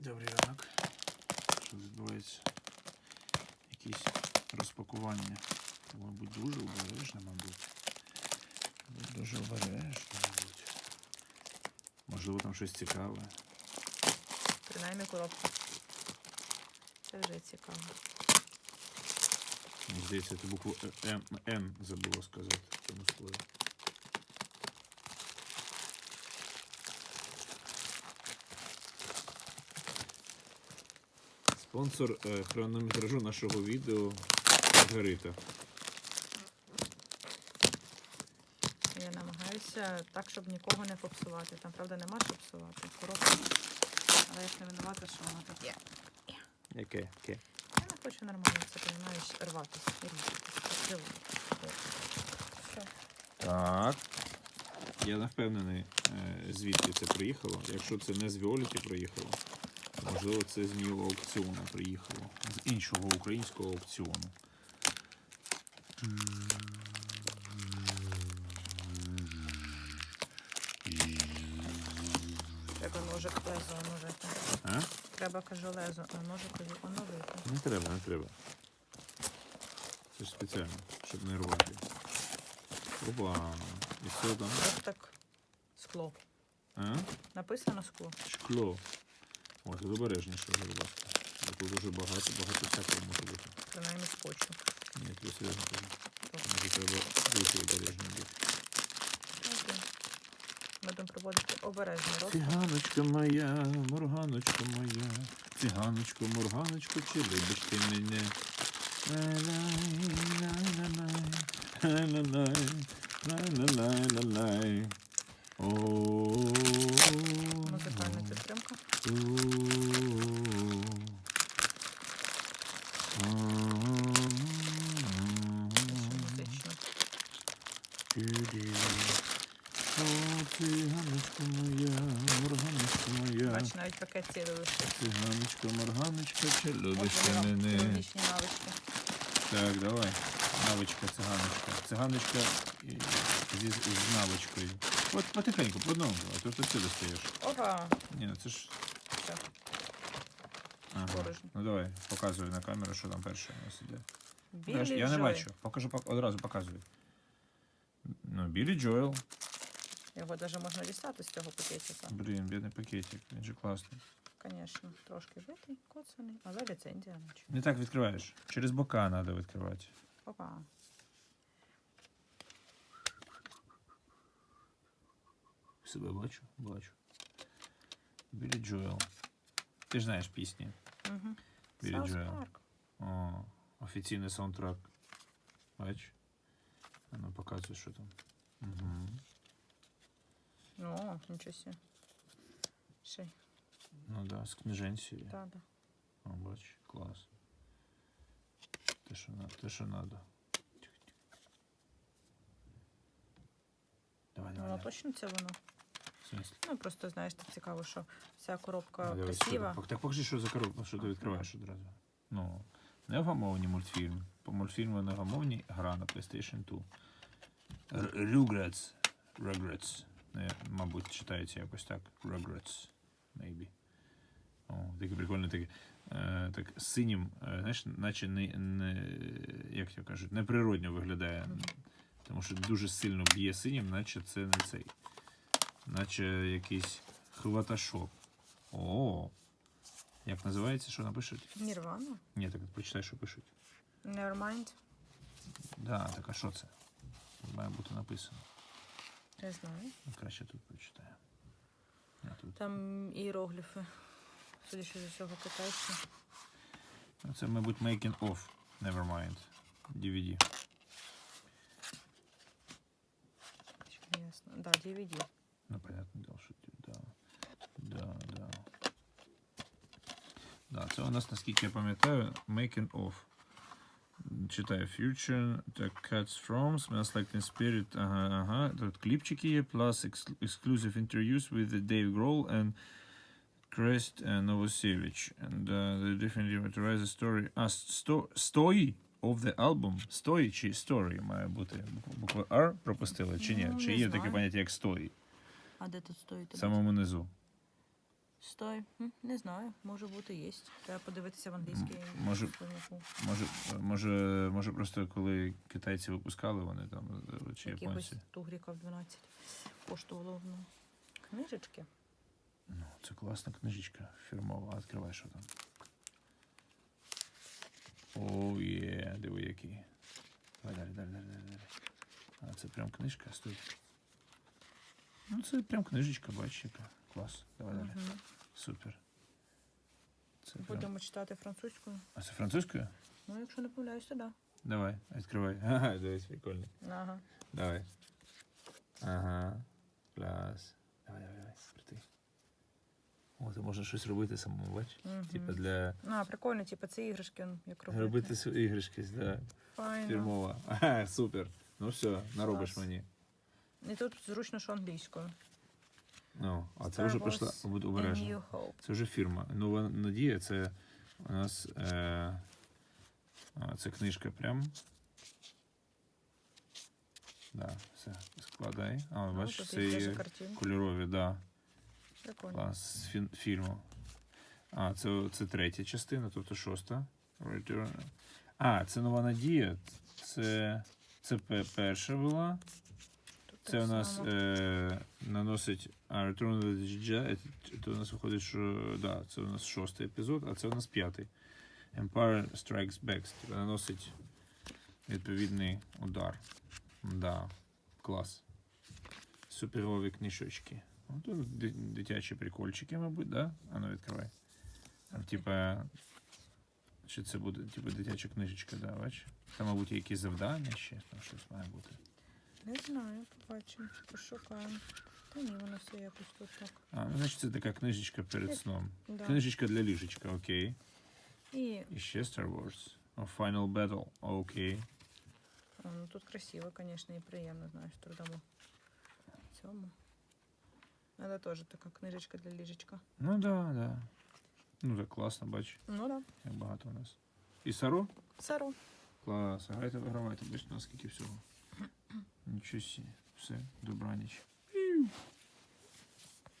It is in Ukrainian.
Добрий ранок. Що відбувається? Якісь розпакування. Треба бути дуже обережно, мабуть. Дуже обережно, мабуть. Можливо, там щось цікаве. Принаймні коробка. Це вже цікаво. Мені здається, ти букву Е- М, Н забула сказати в цьому слові. Спонсор е, хронометражу нашого відео Маргарита. Я намагаюся так, щоб нікого не попсувати. Там, правда, нема що псувати. Коробка. Але я ж не винувата, що вона тут є. Яке? Яке? Я не хочу нормально це, розумієш, рватися. Все. Так. Я не впевнений, е, звідки це приїхало. Якщо це не з Віоліті приїхало, можливо, це з мій аукціону приїхало. З іншого українського аукціону. Треба ножик лезо оновити. А? Треба, кажу, лезо, а ножик оновити. Не треба, не треба. Це ж спеціально, щоб не рвати. Опа. І що там? Ось так скло. А? Написано скло. Шкло. Тут обережніше, будь ласка. Бо Тут дуже багато, багато всякого може бути. Принаймні скотчу. Ні, тобі серйозно кажу. Може треба дуже обережно бути. Окей. Будемо проводити обережний розклад. Циганочка моя, морганочка моя, циганочко, морганочко, чи любиш ти мене? Лай-лай, лай-лай, лай-лай, лай-лай. О, Музикальна підтримка. Циганочка моя, морганочка моя. Бач, навіть пакет цілий. Циганочка, морганочка, чи любиш ти мене? Технічні навички. Так, давай. Навичка, циганочка. Циганочка зі, з навичкою. От потихеньку, по одному, а то ти сюди стаєш. Опа! Ні, ну це ж. Все. Ага. Порожньо. Ну давай, показуй на камеру, що там перше у нас іде. Білі я не Джой. бачу. Покажу пок- одразу показуй. Ну, Білі Джоел. Його навіть можна дістати з цього пакетика. Блін, бідний пакетик, він же класний. Звісно, трошки битий, коцаний, але ліцензія наче. Не так відкриваєш. Через бока треба відкривати. Опа. Себе бачу? Бачу. Білі Джоел. Ти ж знаєш пісні. Угу. Білі Саус Джоел. Парк. О, офіційний саундтрек. Бач? А ну показуй, що там. Угу. Ну, нічого себе. Ще, й, Ну да, з книженції. да, да. О, бач, клас. Те, що, на- те, що надо. Тихо-тихо. Давай, давай. Воно давай. точно це воно? Смислі? Ну, просто, знаєш, так цікаво, що вся коробка Ну, давай, що красива. ти- Так покажи, що за коробка, що ти відкриваєш одразу. Ну, невгамовні мультфільм. По мультфільму невгамовні гра на PlayStation 2. Р- Rugrats. Rugrats. Не, мабуть, читається якось так. Rugrats. Maybe. О, таке прикольне таке. Е, так, синім, е, знаєш, наче не, не, як то кажуть, неприродньо виглядає. Тому що дуже сильно б'є синім, наче це не цей. Наче якийсь хваташоп. О. Як називається, що напишуть? Нірвана? Ні, так прочитай, що пишуть. Nevermind? Да, так а що це? Має бути написано. Не знаю. Ну, Краще тут прочитаю. А тут. Там іерогліфи. Судячи з усього китайські. Ну, Це, мабуть, making of. Nevermind. DVD. Ясно. Да, DVD. Ну, понятно дело, що да. Да, да. Да, це у нас, наскільки я пам'ятаю, making of. Читаю Future, так, Cats From, Smells Like Teen Spirit, ага, ага. Тут кліпчики є, plus ex- exclusive interviews with Dave Grohl and Crest Novoselic. And uh, they definitely authorize the story. А, сто, story of the album. Story чи story має бути? Буква- R пропустили чи ні? Ну, чи є таке поняття як story? А де тут стоїть? В самому низу. Стой. Не знаю, може бути є. Треба подивитися в англійській може- Може, може, може просто коли китайці випускали, вони там е, чи японці. тугріків 12 коштувало. Ну. Книжечки. Ну, це класна книжечка фірмова. Відкривай, що там. О, є, диви який. Давай далі, далі, далі. далі. А це прям книжка стоїть. Ну, це прям книжечка, бачиш, яка. Клас. Давай далі. Мгм. Супер. Це прям... Будемо читати французькою. А це французькою? Ну, якщо не помиляюсь, то да. Давай, відкривай. Ага, дивись, прикольно. Ага. Давай. Ага. Клас. Давай, давай, давай. Крути. О, ти можна щось робити самому, бач? Мгм. Типа для А, прикольно, типу, це іграшки, он, як робити. робити с- іграшки, да. Файно. Фірмова. Ага, супер. Ну все, наробиш Клас. мені. І тут зручно, що англійською. Ну, а це вже будь обережно. Це вже фірма. Нова надія, це у нас е, це книжка прям. Да, все, складай. А, Ну, бачиш, це є кольорові, да. Прикольно. Клас з фін- фільму. А, це, це третя частина, тобто шоста. А, це нова надія. Це, це перша була. Це у нас е, наносить а, Return of the Jedi. Це, це у нас виходить, що да, це у нас шостий епізод, а це у нас п'ятий. Empire Strikes Back. Тобто наносить відповідний удар. Да, клас. Суперові книжечки. Ну, тут дитячі прикольчики, мабуть, да? А ну відкривай. Типа. Чи це буде, типа, дитяча книжечка, да, бач? Там, мабуть, якісь завдання ще, там щось має бути. Не знаю, побачимо, пошукаємо. Та ні, воно все якось тут так. А, ну, значить, це така книжечка перед Як- сном. Да. Книжечка для ліжечка, окей. І І ще Star Wars. О, Final Battle, окей. а, ну, тут красиво, звісно, і приємно, знаєш, трудомо. Цьому. Це теж така книжечка для ліжечка. Ну да, да. Ну так класно, бач, Ну да. як багато у нас. І Саро? Сару. Клас, грайте, вигравайте, бачите, наскільки всього. Нічого сі. Все, добраніч.